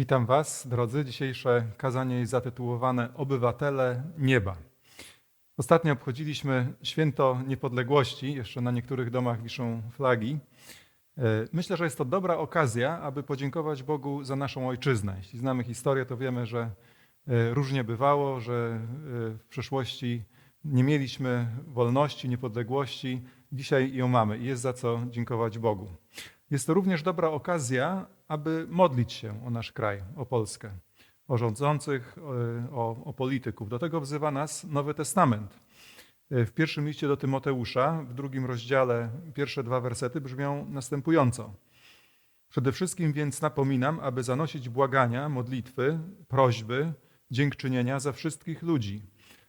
Witam Was, drodzy. Dzisiejsze kazanie jest zatytułowane Obywatele Nieba. Ostatnio obchodziliśmy święto niepodległości, jeszcze na niektórych domach wiszą flagi. E, Myślę, że jest to dobra okazja, aby podziękować Bogu za naszą ojczyznę. Jeśli znamy historię, to wiemy, że e, różnie bywało, że e, w przeszłości nie mieliśmy wolności, niepodległości. Dzisiaj ją mamy i jest za co dziękować Bogu. Jest to również dobra okazja, aby modlić się o nasz kraj, o Polskę, o rządzących, o, o polityków. Do tego wzywa nas Nowy Testament. W pierwszym liście do Tymoteusza, w drugim rozdziale, pierwsze dwa wersety brzmią następująco. Przede wszystkim więc napominam, aby zanosić błagania, modlitwy, prośby, dziękczynienia za wszystkich ludzi,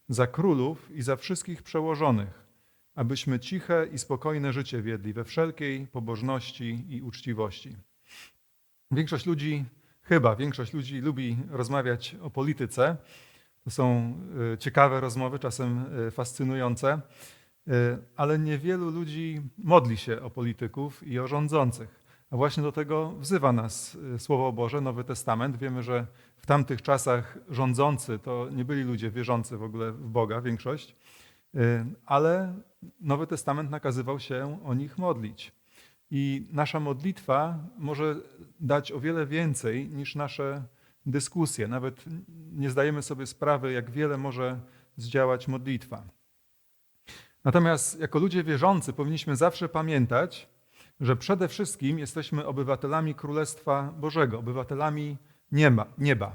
za królów i za wszystkich przełożonych, abyśmy ciche i spokojne życie wiedli we wszelkiej pobożności i uczciwości. Większość ludzi, chyba większość ludzi lubi rozmawiać o polityce. To są y, ciekawe rozmowy, czasem y, fascynujące, y, ale niewielu ludzi modli się o polityków i o rządzących. A właśnie do tego wzywa nas Słowo Boże, Nowy Testament. Wiemy, że w tamtych czasach rządzący to nie byli ludzie wierzący w ogóle w Boga, większość, ale Nowy Testament nakazywał się o nich modlić. I nasza modlitwa może dać o wiele więcej niż nasze dyskusje. Nawet nie zdajemy sobie sprawy, jak wiele może zdziałać modlitwa. Natomiast jako ludzie wierzący powinniśmy zawsze pamiętać, że przede wszystkim jesteśmy obywatelami Królestwa Bożego, obywatelami nieba. nieba.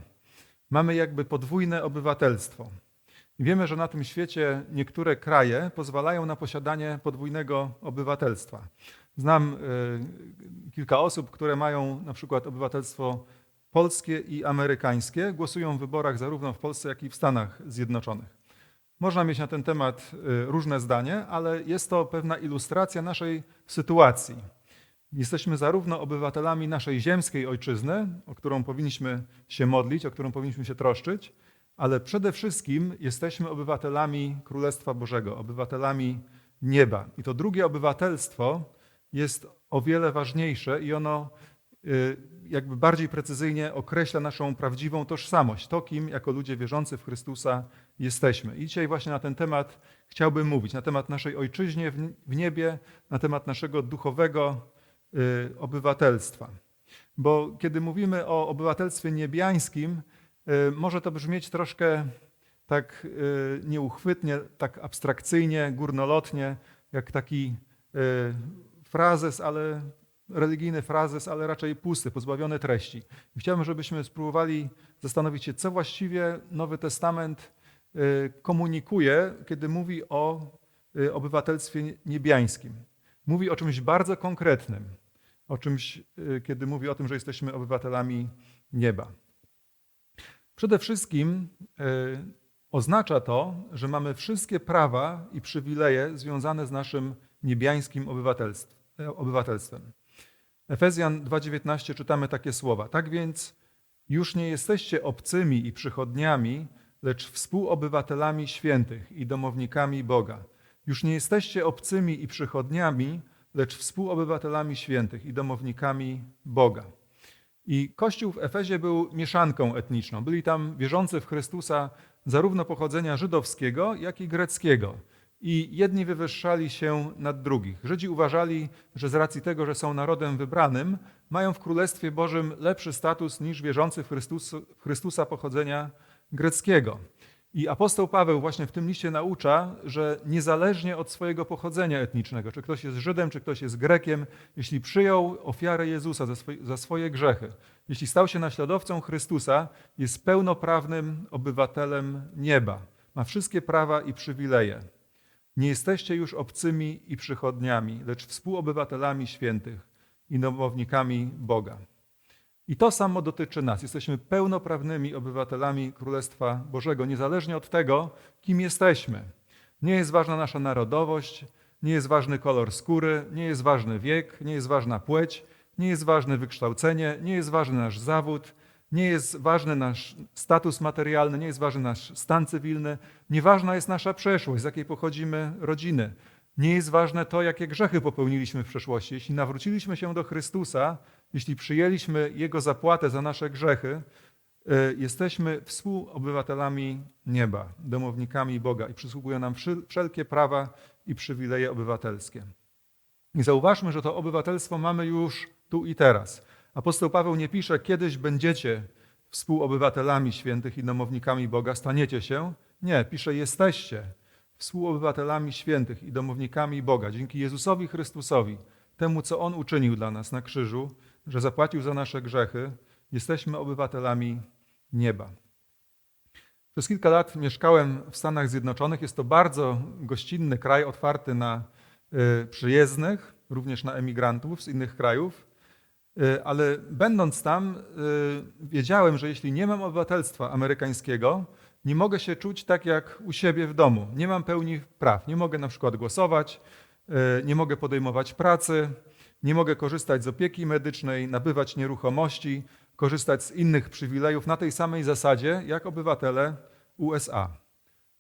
Mamy jakby podwójne obywatelstwo. Wiemy, że na tym świecie niektóre kraje pozwalają na posiadanie podwójnego obywatelstwa. Znam y, kilka osób, które mają na przykład obywatelstwo polskie i amerykańskie, głosują w wyborach zarówno w Polsce, jak i w Stanach Zjednoczonych. Można mieć na ten temat y, różne zdanie, ale jest to pewna ilustracja naszej sytuacji. Jesteśmy zarówno obywatelami naszej ziemskiej ojczyzny, o którą powinniśmy się modlić, o którą powinniśmy się troszczyć, ale przede wszystkim jesteśmy obywatelami Królestwa Bożego, obywatelami nieba. I to drugie obywatelstwo jest o wiele ważniejsze i ono y, jakby bardziej precyzyjnie określa naszą prawdziwą tożsamość, to kim jako ludzie wierzący w Chrystusa jesteśmy. I dzisiaj właśnie na ten temat chciałbym mówić, na temat naszej ojczyźnie w niebie, na temat naszego duchowego y, obywatelstwa. Bo kiedy mówimy o obywatelstwie niebiańskim, y, może to brzmieć troszkę tak nieuchwytnie, tak abstrakcyjnie, górnolotnie, jak taki frazes, ale religijny frazes, ale raczej pusty, pozbawiony treści. I chciałbym, żebyśmy spróbowali zastanowić się, co właściwie Nowy Testament y, komunikuje, kiedy mówi o y, obywatelstwie niebiańskim. Mówi o czymś bardzo konkretnym, o czymś, y, kiedy mówi o tym, że jesteśmy obywatelami nieba. Przede wszystkim oznacza to, że mamy wszystkie prawa i przywileje związane z naszym niebiańskim obywatelstwem. Efezjan 2:19 czytamy takie słowa: Tak więc już nie jesteście obcymi i przychodniami, lecz współobywatelami świętych i domownikami Boga. Już nie jesteście obcymi i przychodniami, lecz współobywatelami świętych i domownikami Boga. I Kościół w Efezie był mieszanką etniczną. Byli tam wierzący w Chrystusa zarówno pochodzenia żydowskiego, jak i greckiego i jedni wywyższali się nad drugich. Żydzi uważali, że z racji tego, że są narodem wybranym, mają w Królestwie Bożym lepszy status niż wierzący w, Chrystus, w Chrystusa pochodzenia greckiego. I apostoł Paweł właśnie w tym liście naucza, że niezależnie od swojego pochodzenia etnicznego, czy ktoś jest Żydem, czy ktoś jest Grekiem, jeśli przyjął ofiarę Jezusa za swoje, za swoje grzechy, jeśli stał się naśladowcą Chrystusa, jest pełnoprawnym obywatelem nieba. Ma wszystkie prawa i przywileje. Nie jesteście już obcymi i przychodniami, lecz współobywatelami świętych i domownikami Boga. I to samo dotyczy nas. Jesteśmy pełnoprawnymi obywatelami Królestwa Bożego, niezależnie od tego, kim jesteśmy. Nie jest ważna nasza narodowość, nie jest ważny kolor skóry, nie jest ważny wiek, nie jest ważna płeć, nie jest ważne wykształcenie, nie jest ważny nasz zawód, nie jest ważny nasz status materialny, nie jest ważny nasz stan cywilny, nieważna jest nasza przeszłość, z jakiej pochodzimy rodziny. Nie jest ważne to, jakie grzechy popełniliśmy w przeszłości. Jeśli nawróciliśmy się do Chrystusa, jeśli przyjęliśmy Jego zapłatę za nasze grzechy, y, jesteśmy współobywatelami nieba, domownikami Boga i przysługują nam wszelkie prawa i przywileje obywatelskie. I zauważmy, że to obywatelstwo mamy już tu i teraz. Apostoł Paweł nie pisze, kiedyś będziecie współobywatelami świętych i domownikami Boga, staniecie się. Nie, pisze, jesteście współobywatelami świętych i domownikami Boga dzięki Jezusowi Chrystusowi, temu, co On uczynił dla nas na krzyżu, że zapłacił za nasze grzechy, jesteśmy obywatelami nieba. Przez kilka lat mieszkałem w Stanach Zjednoczonych. Jest to bardzo gościnny kraj, otwarty na y, przyjezdnych, również na emigrantów z innych krajów. Y, Ale będąc tam, y, wiedziałem, że jeśli nie mam obywatelstwa amerykańskiego, nie mogę się czuć tak jak u siebie w domu. Nie mam pełni praw. Nie mogę na przykład głosować, y, nie mogę podejmować pracy, nie mogę korzystać z opieki medycznej, nabywać nieruchomości, korzystać z innych przywilejów na tej samej zasadzie jak obywatele USA.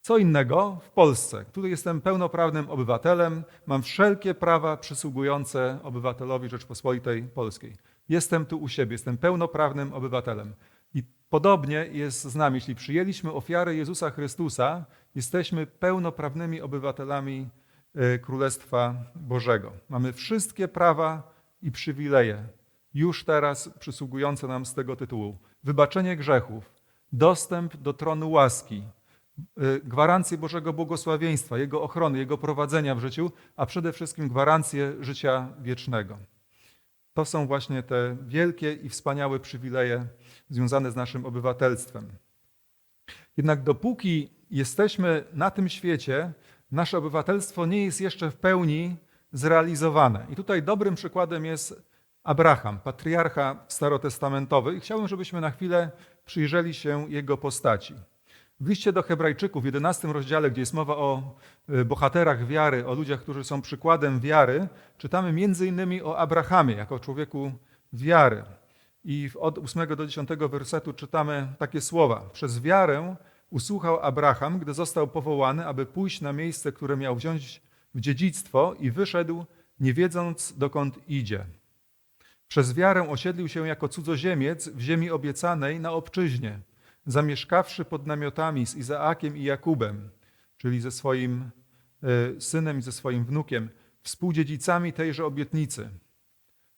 Co innego w Polsce. Tutaj jestem pełnoprawnym obywatelem, mam wszelkie prawa przysługujące obywatelowi Rzeczpospolitej Polskiej. Jestem tu u siebie, jestem pełnoprawnym obywatelem. I podobnie jest z nami. Jeśli przyjęliśmy ofiarę Jezusa Chrystusa, jesteśmy pełnoprawnymi obywatelami e, Królestwa Bożego. Mamy wszystkie prawa i przywileje już teraz przysługujące nam z tego tytułu. Wybaczenie grzechów, dostęp do tronu łaski, gwarancję Bożego błogosławieństwa, Jego ochrony, Jego prowadzenia w życiu, a przede wszystkim gwarancję życia wiecznego. To są właśnie te wielkie i wspaniałe przywileje związane z naszym obywatelstwem. Jednak dopóki jesteśmy na tym świecie, nasze obywatelstwo nie jest jeszcze w pełni zrealizowane. I tutaj dobrym przykładem jest Abraham, patriarcha starotestamentowy. I chciałbym, żebyśmy na chwilę przyjrzeli się jego postaci. W liście do Hebrajczyków, w 11 rozdziale, gdzie jest mowa o y, bohaterach wiary, o ludziach, którzy są przykładem wiary, czytamy innymi o Abrahamie jako człowieku wiary. I od 8 do 10 wersetu czytamy takie słowa. Przez wiarę usłuchał Abraham, gdy został powołany, aby pójść na miejsce, które miał wziąć w dziedzictwo i wyszedł, nie wiedząc dokąd idzie. Przez wiarę osiedlił się jako cudzoziemiec w ziemi obiecanej na obczyźnie, zamieszkawszy pod namiotami z Izaakiem i Jakubem, czyli ze swoim e, synem i ze swoim wnukiem, współdziedzicami tejże obietnicy.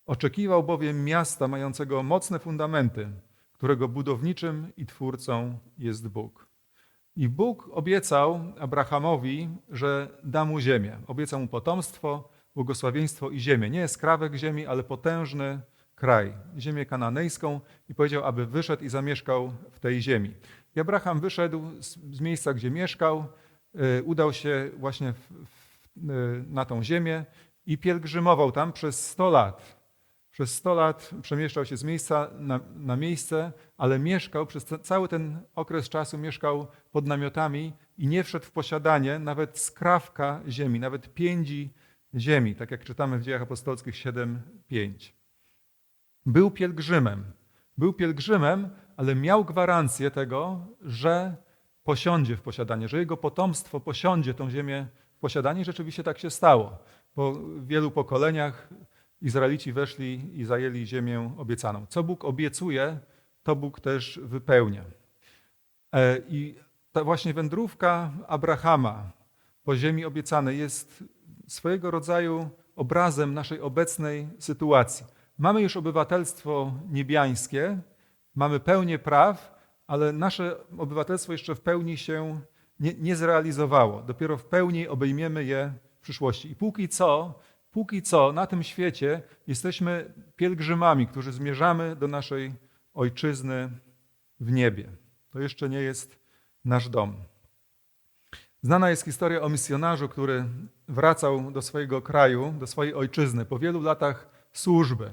Oczekiwał bowiem miasta mającego mocne fundamenty, którego budowniczym i twórcą jest Bóg. I Bóg obiecał Abrahamowi, że da mu ziemię. Obiecał mu potomstwo, błogosławieństwo i ziemię. Nie skrawek ziemi, ale potężny kraj, ziemię kananejską i powiedział, aby wyszedł i zamieszkał w tej ziemi. I Abraham wyszedł z, z miejsca, gdzie mieszkał, y, udał się właśnie w, w, y, na tą ziemię i pielgrzymował tam przez 100 lat. Przez 100 lat przemieszczał się z miejsca na, na miejsce, ale mieszkał przez cały ten okres czasu mieszkał pod namiotami i nie wszedł w posiadanie nawet skrawka ziemi, nawet piędzi ziemi, tak jak czytamy w Dziejach Apostolskich 7:5. Był pielgrzymem. Był pielgrzymem, ale miał gwarancję tego, że posiądzie w posiadanie, że jego potomstwo posiądzie tą ziemię w posiadanie. Rzeczywiście tak się stało. Po wielu pokoleniach Izraelici weszli i zajęli ziemię obiecaną. Co Bóg obiecuje, to Bóg też wypełnia. E, I ta właśnie wędrówka Abrahama po ziemi obiecanej jest swojego rodzaju obrazem naszej obecnej sytuacji. Mamy już obywatelstwo niebiańskie, mamy pełnię praw, ale nasze obywatelstwo jeszcze w pełni się nie, nie zrealizowało. Dopiero w pełni obejmiemy je w przyszłości. I póki co, póki co na tym świecie jesteśmy pielgrzymami, którzy zmierzamy do naszej ojczyzny w niebie. To jeszcze nie jest nasz dom. Znana jest historia o misjonarzu, który wracał do swojego kraju, do swojej ojczyzny po wielu latach służby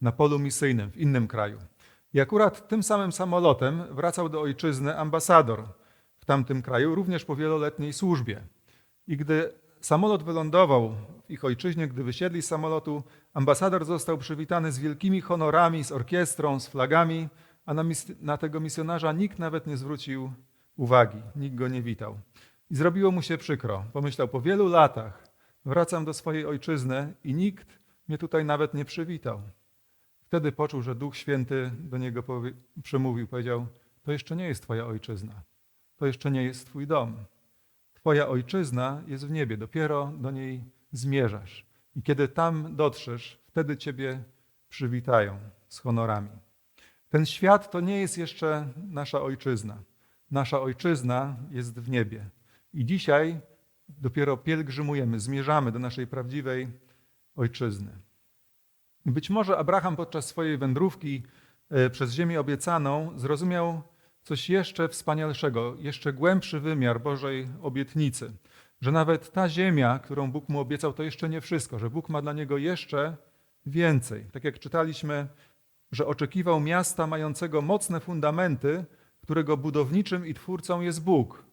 na polu misyjnym w innym kraju. I akurat tym samym samolotem wracał do ojczyzny ambasador w tamtym kraju, również po wieloletniej służbie. I gdy samolot wylądował w ich ojczyźnie, gdy wysiedli z samolotu, ambasador został przywitany z wielkimi honorami, z orkiestrą, z flagami, a na, mis- na tego misjonarza nikt nawet nie zwrócił uwagi, nikt go nie witał. I zrobiło mu się przykro. Pomyślał, po wielu latach wracam do swojej ojczyzny i nikt mnie tutaj nawet nie przywitał. Wtedy poczuł, że Duch Święty do niego przemówił, powiedział: To jeszcze nie jest Twoja ojczyzna, to jeszcze nie jest Twój dom. Twoja ojczyzna jest w niebie, dopiero do niej zmierzasz. I kiedy tam dotrzesz, wtedy Ciebie przywitają z honorami. Ten świat to nie jest jeszcze nasza ojczyzna. Nasza ojczyzna jest w niebie. I dzisiaj dopiero pielgrzymujemy, zmierzamy do naszej prawdziwej ojczyzny. Być może Abraham podczas swojej wędrówki e, przez ziemię obiecaną zrozumiał coś jeszcze wspanialszego, jeszcze głębszy wymiar Bożej obietnicy, że nawet ta ziemia, którą Bóg mu obiecał, to jeszcze nie wszystko, że Bóg ma dla niego jeszcze więcej. Tak jak czytaliśmy, że oczekiwał miasta mającego mocne fundamenty, którego budowniczym i twórcą jest Bóg.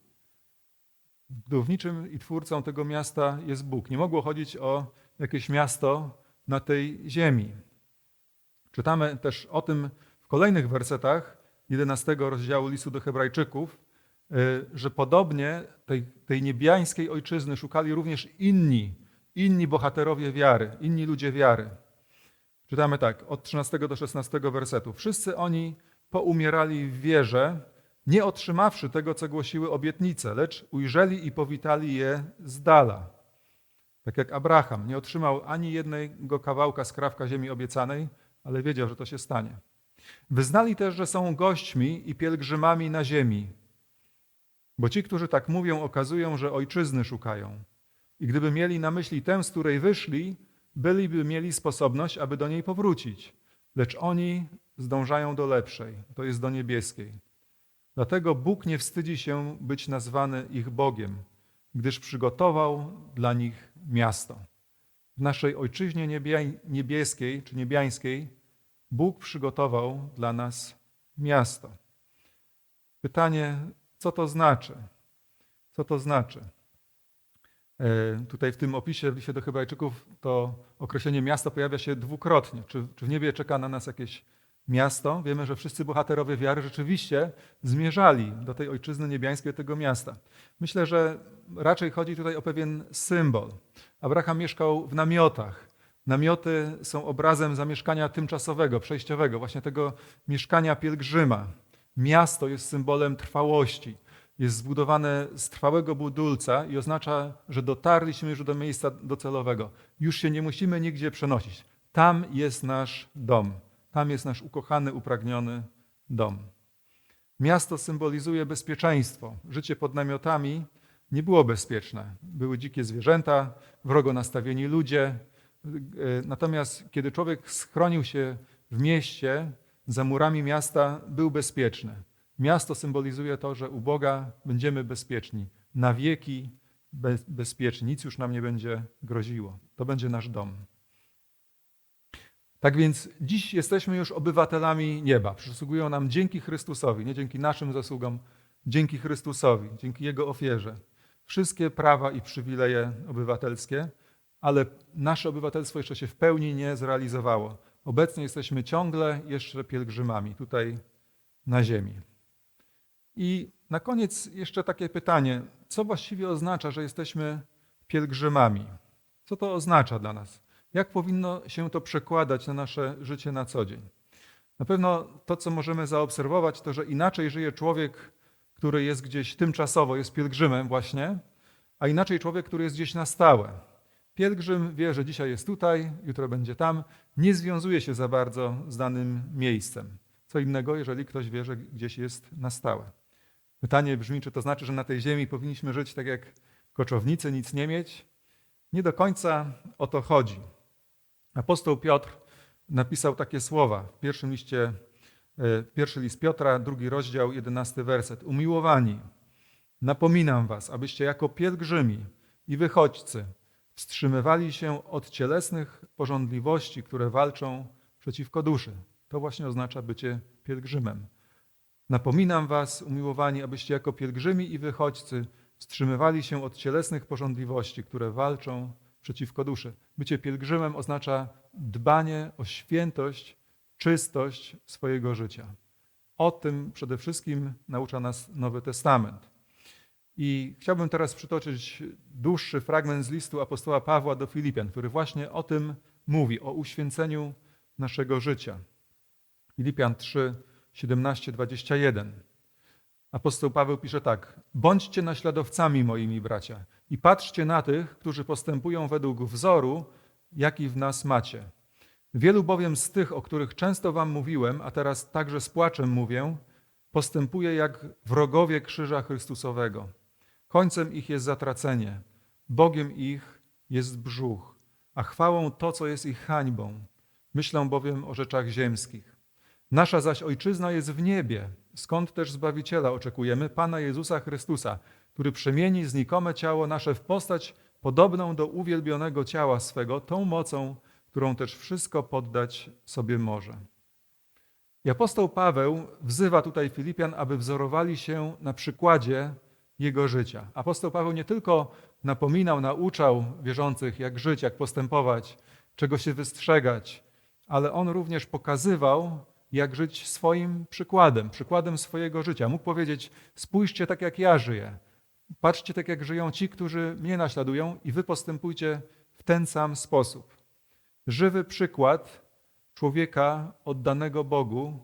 Budowniczym i twórcą tego miasta jest Bóg. Nie mogło chodzić o jakieś miasto na tej ziemi. Czytamy też o tym w kolejnych wersetach 11 rozdziału listu do Hebrajczyków, y, że podobnie tej, tej niebiańskiej ojczyzny szukali również inni, inni bohaterowie wiary, inni ludzie wiary. Czytamy tak, od 13 do 16 wersetu. Wszyscy oni poumierali w wierze, nie otrzymawszy tego, co głosiły obietnice, lecz ujrzeli i powitali je z dala. Tak jak Abraham nie otrzymał ani jednego kawałka skrawka ziemi obiecanej, ale wiedział, że to się stanie. Wyznali też, że są gośćmi i pielgrzymami na ziemi, bo ci, którzy tak mówią, okazują, że ojczyzny szukają. I gdyby mieli na myśli tę, z której wyszli, byliby mieli sposobność, aby do niej powrócić. Lecz oni zdążają do lepszej, to jest do niebieskiej. Dlatego Bóg nie wstydzi się być nazwany ich Bogiem, gdyż przygotował dla nich miasto. W naszej ojczyźnie niebieskiej czy niebiańskiej Bóg przygotował dla nas miasto. Pytanie, co to znaczy? Co to znaczy? E, tutaj w tym opisie w liście do Hebrajczyków to określenie miasto pojawia się dwukrotnie. Czy, czy w niebie czeka na nas jakieś miasto? Wiemy, że wszyscy bohaterowie wiary rzeczywiście zmierzali do tej ojczyzny niebiańskiej, tego miasta. Myślę, że raczej chodzi tutaj o pewien symbol. Abraham mieszkał w namiotach. Namioty są obrazem zamieszkania tymczasowego, przejściowego, właśnie tego mieszkania pielgrzyma. Miasto jest symbolem trwałości jest zbudowane z trwałego budulca i oznacza, że dotarliśmy już do miejsca docelowego. Już się nie musimy nigdzie przenosić. Tam jest nasz dom. Tam jest nasz ukochany, upragniony dom. Miasto symbolizuje bezpieczeństwo. Życie pod namiotami nie było bezpieczne. Były dzikie zwierzęta, wrogo nastawieni ludzie. Natomiast kiedy człowiek schronił się w mieście, za murami miasta, był bezpieczny. Miasto symbolizuje to, że u Boga będziemy bezpieczni, na wieki be bezpieczni, nic już nam nie będzie groziło. To będzie nasz dom. Tak więc dziś jesteśmy już obywatelami nieba. Przysługują nam dzięki Chrystusowi, nie dzięki naszym zasługom, dzięki Chrystusowi, dzięki Jego ofierze. Wszystkie prawa i przywileje obywatelskie, ale nasze obywatelstwo jeszcze się w pełni nie zrealizowało. Obecnie jesteśmy ciągle jeszcze pielgrzymami tutaj na ziemi. I na koniec jeszcze takie pytanie: co właściwie oznacza, że jesteśmy pielgrzymami? Co to oznacza dla nas? Jak powinno się to przekładać na nasze życie na co dzień? Na pewno to, co możemy zaobserwować, to, że inaczej żyje człowiek, który jest gdzieś tymczasowo, jest pielgrzymem właśnie, a inaczej człowiek, który jest gdzieś na stałe. Pielgrzym wie, że dzisiaj jest tutaj, jutro będzie tam, nie związuje się za bardzo z danym miejscem. Co innego, jeżeli ktoś wie, że gdzieś jest na stałe. Pytanie brzmi, czy to znaczy, że na tej ziemi powinniśmy żyć tak jak koczownicy, nic nie mieć? Nie do końca o to chodzi. Apostoł Piotr napisał takie słowa w pierwszym liście, e, pierwszy list Piotra, drugi rozdział, jedenasty werset. Umiłowani, napominam was, abyście jako pielgrzymi i wychodźcy wstrzymywali się od cielesnych porządliwości, które walczą przeciwko duszy. To właśnie oznacza bycie pielgrzymem. Napominam was, umiłowani, abyście jako pielgrzymi i wychodźcy wstrzymywali się od cielesnych porządliwości, które walczą przeciwko duszy. Bycie pielgrzymem oznacza dbanie o świętość, czystość swojego życia. O tym przede wszystkim naucza nas Nowy Testament. I chciałbym teraz przytoczyć dłuższy fragment z listu apostoła Pawła do Filipian, który właśnie o tym mówi, o uświęceniu naszego życia. Filipian 3, 17, 21. Apostoł Paweł pisze tak: Bądźcie naśladowcami moimi bracia i patrzcie na tych, którzy postępują według wzoru, jaki w nas macie. Wielu bowiem z tych, o których często wam mówiłem, a teraz także z płaczem mówię, postępuje jak wrogowie krzyża Chrystusowego. Końcem ich jest zatracenie, Bogiem ich jest brzuch, a chwałą to, co jest ich hańbą. Myślą bowiem o rzeczach ziemskich. Nasza zaś ojczyzna jest w niebie, skąd też Zbawiciela oczekujemy, Pana Jezusa Chrystusa, który przemieni znikome ciało nasze w postać podobną do uwielbionego ciała swego, tą mocą, którą też wszystko poddać sobie może. I apostoł Paweł wzywa tutaj Filipian, aby wzorowali się na przykładzie jego życia. Apostoł Paweł nie tylko napominał, nauczał wierzących, jak żyć, jak postępować, czego się wystrzegać, ale on również pokazywał, jak żyć swoim przykładem, przykładem swojego życia. Mógł powiedzieć: Spójrzcie tak, jak ja żyję. Patrzcie tak, jak żyją ci, którzy mnie naśladują, i wy postępujcie w ten sam sposób. Żywy przykład człowieka oddanego Bogu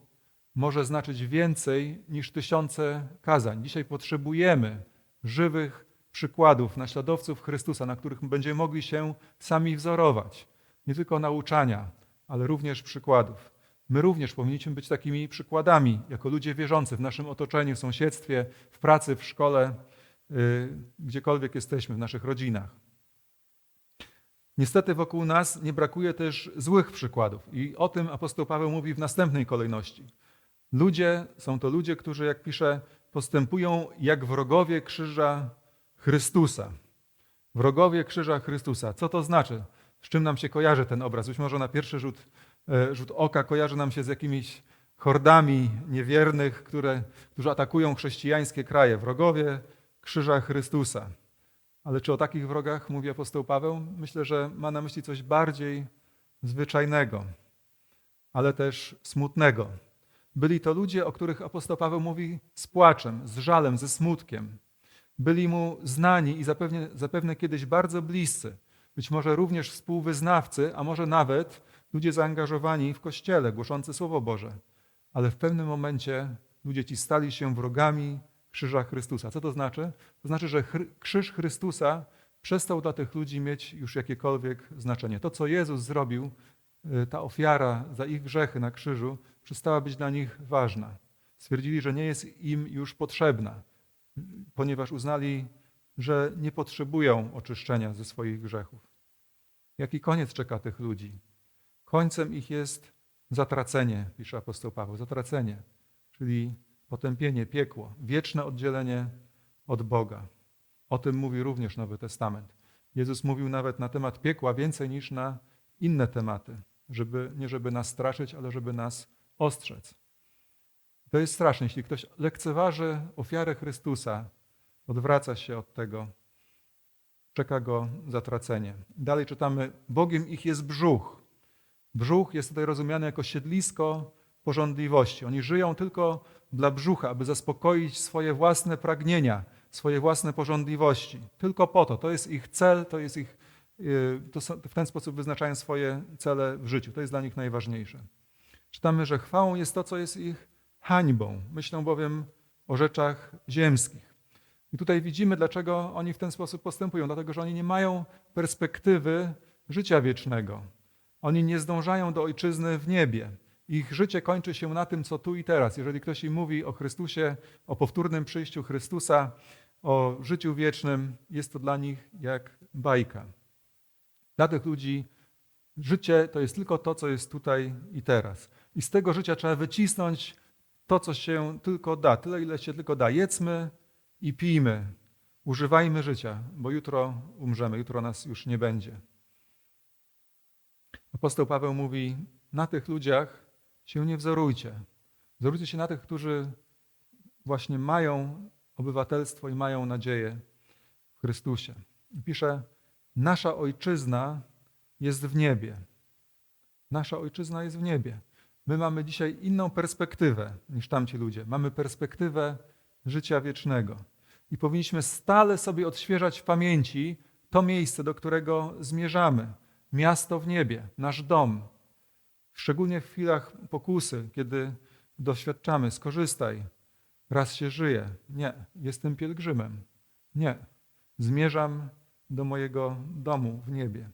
może znaczyć więcej niż tysiące kazań. Dzisiaj potrzebujemy żywych przykładów, naśladowców Chrystusa, na których będziemy mogli się sami wzorować. Nie tylko nauczania, ale również przykładów. My również powinniśmy być takimi przykładami, jako ludzie wierzący w naszym otoczeniu, w sąsiedztwie, w pracy, w szkole, yy, gdziekolwiek jesteśmy, w naszych rodzinach. Niestety wokół nas nie brakuje też złych przykładów i o tym apostoł Paweł mówi w następnej kolejności. Ludzie są to ludzie, którzy, jak pisze, postępują jak wrogowie krzyża Chrystusa. Wrogowie krzyża Chrystusa. Co to znaczy? Z czym nam się kojarzy ten obraz? Być może na pierwszy rzut, rzut oka kojarzy nam się z jakimiś hordami niewiernych, które, którzy atakują chrześcijańskie kraje. Wrogowie krzyża Chrystusa. Ale czy o takich wrogach mówi apostoł Paweł? Myślę, że ma na myśli coś bardziej zwyczajnego, ale też smutnego. Byli to ludzie, o których apostoł Paweł mówi z płaczem, z żalem, ze smutkiem. Byli mu znani i zapewne, zapewne kiedyś bardzo bliscy, być może również współwyznawcy, a może nawet ludzie zaangażowani w kościele, głoszący Słowo Boże. Ale w pewnym momencie ludzie ci stali się wrogami krzyża Chrystusa. Co to znaczy? To znaczy, że krzyż Chrystusa przestał dla tych ludzi mieć już jakiekolwiek znaczenie. To, co Jezus zrobił, y, ta ofiara za ich grzechy na krzyżu, przestała być dla nich ważna. Stwierdzili, że nie jest im już potrzebna, ponieważ uznali, że nie potrzebują oczyszczenia ze swoich grzechów. Jaki koniec czeka tych ludzi? Końcem ich jest zatracenie, pisze apostoł Paweł, zatracenie, czyli potępienie, piekło, wieczne oddzielenie od Boga. O tym mówi również Nowy Testament. Jezus mówił nawet na temat piekła więcej niż na inne tematy, żeby, nie żeby nas straszyć, ale żeby nas ostrzec. To jest straszne. Jeśli ktoś lekceważy ofiarę Chrystusa, odwraca się od tego, czeka go zatracenie. Dalej czytamy: Bogiem ich jest brzuch. Brzuch jest tutaj rozumiany jako siedlisko porządliwości. Oni żyją tylko dla brzucha, aby zaspokoić swoje własne pragnienia, swoje własne porządliwości. Tylko po to. To jest ich cel, to jest ich, y, to w ten sposób wyznaczają swoje cele w życiu. To jest dla nich najważniejsze. Czytamy, że chwałą jest to, co jest ich hańbą. Myślą bowiem o rzeczach ziemskich. I tutaj widzimy, dlaczego oni w ten sposób postępują. Dlatego, że oni nie mają perspektywy życia wiecznego. Oni nie zdążają do ojczyzny w niebie. Ich życie kończy się na tym, co tu i teraz. Jeżeli ktoś im mówi o Chrystusie, o powtórnym przyjściu Chrystusa, o życiu wiecznym, jest to dla nich jak bajka. Dla tych ludzi życie to jest tylko to, co jest tutaj i teraz. I z tego życia trzeba wycisnąć to, co się tylko da, tyle, ile się tylko da. Jedzmy i pijmy, używajmy życia, bo jutro umrzemy, jutro nas już nie będzie. Apostoł Paweł mówi: Na tych ludziach się nie wzorujcie. Wzorujcie się na tych, którzy właśnie mają obywatelstwo i mają nadzieję w Chrystusie. I pisze: Nasza ojczyzna jest w niebie. Nasza ojczyzna jest w niebie. My mamy dzisiaj inną perspektywę niż tamci ludzie. Mamy perspektywę życia wiecznego. I powinniśmy stale sobie odświeżać w pamięci to miejsce, do którego zmierzamy. Miasto w niebie, nasz dom. Szczególnie w chwilach pokusy, kiedy doświadczamy, skorzystaj, raz się żyje. Nie, jestem pielgrzymem. Nie, zmierzam do mojego domu w niebie.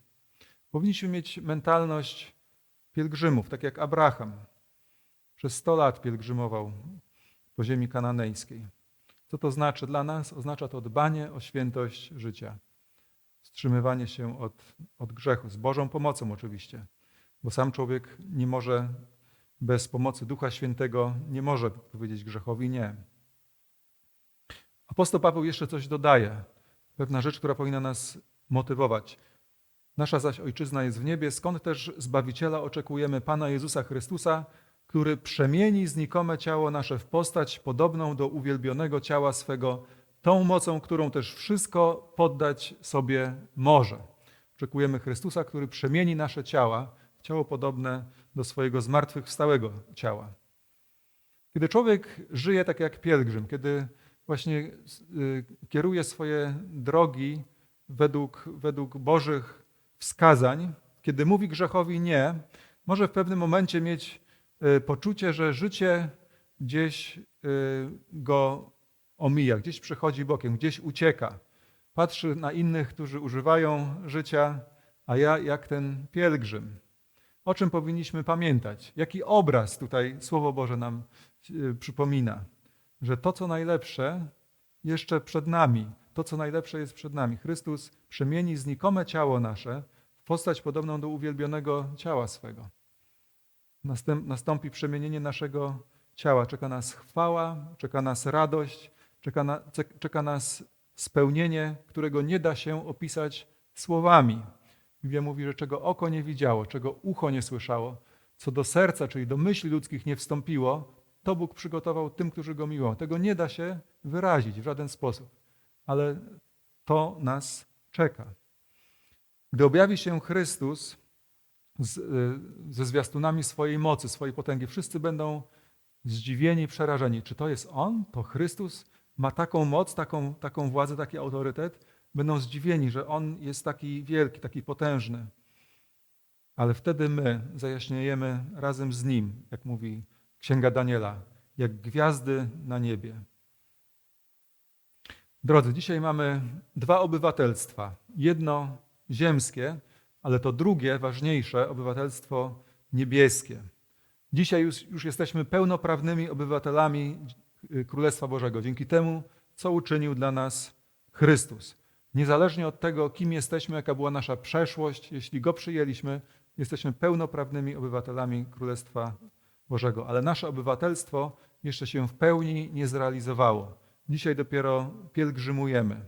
Powinniśmy mieć mentalność pielgrzymów, tak jak Abraham. Przez 100 lat pielgrzymował po ziemi kananejskiej. Co to znaczy dla nas? Oznacza to dbanie o świętość życia, wstrzymywanie się od, od grzechu, z Bożą pomocą oczywiście, bo sam człowiek nie może bez pomocy Ducha Świętego, nie może powiedzieć grzechowi nie. Apostoł Paweł jeszcze coś dodaje, pewna rzecz, która powinna nas motywować. Nasza zaś ojczyzna jest w niebie, skąd też Zbawiciela oczekujemy Pana Jezusa Chrystusa, który przemieni znikome ciało nasze w postać podobną do uwielbionego ciała swego, tą mocą, którą też wszystko poddać sobie może. Oczekujemy Chrystusa, który przemieni nasze ciała ciało podobne do swojego zmartwychwstałego ciała. Kiedy człowiek żyje tak jak pielgrzym, kiedy właśnie y, kieruje swoje drogi według, według Bożych wskazań, kiedy mówi grzechowi nie, może w pewnym momencie mieć y, poczucie, że życie gdzieś y, go omija, gdzieś przechodzi bokiem, gdzieś ucieka. Patrzy na innych, którzy używają życia, a ja jak ten pielgrzym. O czym powinniśmy pamiętać? Jaki obraz tutaj Słowo Boże nam przypomina? Że to, co najlepsze, jeszcze przed nami. To, co najlepsze jest przed nami. Chrystus przemieni znikome ciało nasze w postać podobną do uwielbionego ciała swego. Nastąpi przemienienie naszego ciała. Czeka nas chwała, czeka nas radość, czeka, na, czeka nas spełnienie, którego nie da się opisać słowami. Biblia mówi, że czego oko nie widziało, czego ucho nie słyszało, co do serca, czyli do myśli ludzkich nie wstąpiło, to Bóg przygotował tym, którzy Go miłują. Tego nie da się wyrazić w żaden sposób, ale to nas czeka. Gdy objawi się Chrystus z, y, ze zwiastunami swojej mocy, swojej potęgi, wszyscy będą zdziwieni, przerażeni. Czy to jest On? To Chrystus ma taką moc, taką, taką władzę, taki autorytet? Będą zdziwieni, że On jest taki wielki, taki potężny. Ale wtedy my zajaśniejemy razem z Nim, jak mówi Księga Daniela, jak gwiazdy na niebie. Drodzy, dzisiaj mamy dwa obywatelstwa. Jedno ziemskie, ale to drugie, ważniejsze, obywatelstwo niebieskie. Dzisiaj już, już jesteśmy pełnoprawnymi obywatelami Królestwa Bożego, dzięki temu, co uczynił dla nas Chrystus. Niezależnie od tego, kim jesteśmy, jaka była nasza przeszłość, jeśli Go przyjęliśmy, jesteśmy pełnoprawnymi obywatelami Królestwa Bożego. Ale nasze obywatelstwo jeszcze się w pełni nie zrealizowało. Dzisiaj dopiero pielgrzymujemy.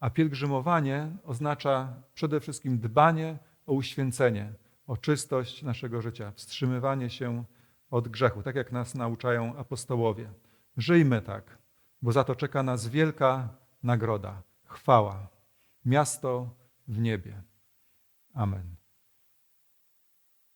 A pielgrzymowanie oznacza przede wszystkim dbanie o uświęcenie, o czystość naszego życia, wstrzymywanie się od grzechu, tak jak nas nauczają apostołowie. Żyjmy tak, bo za to czeka nas wielka nagroda, chwała, miasto w niebie. Amen.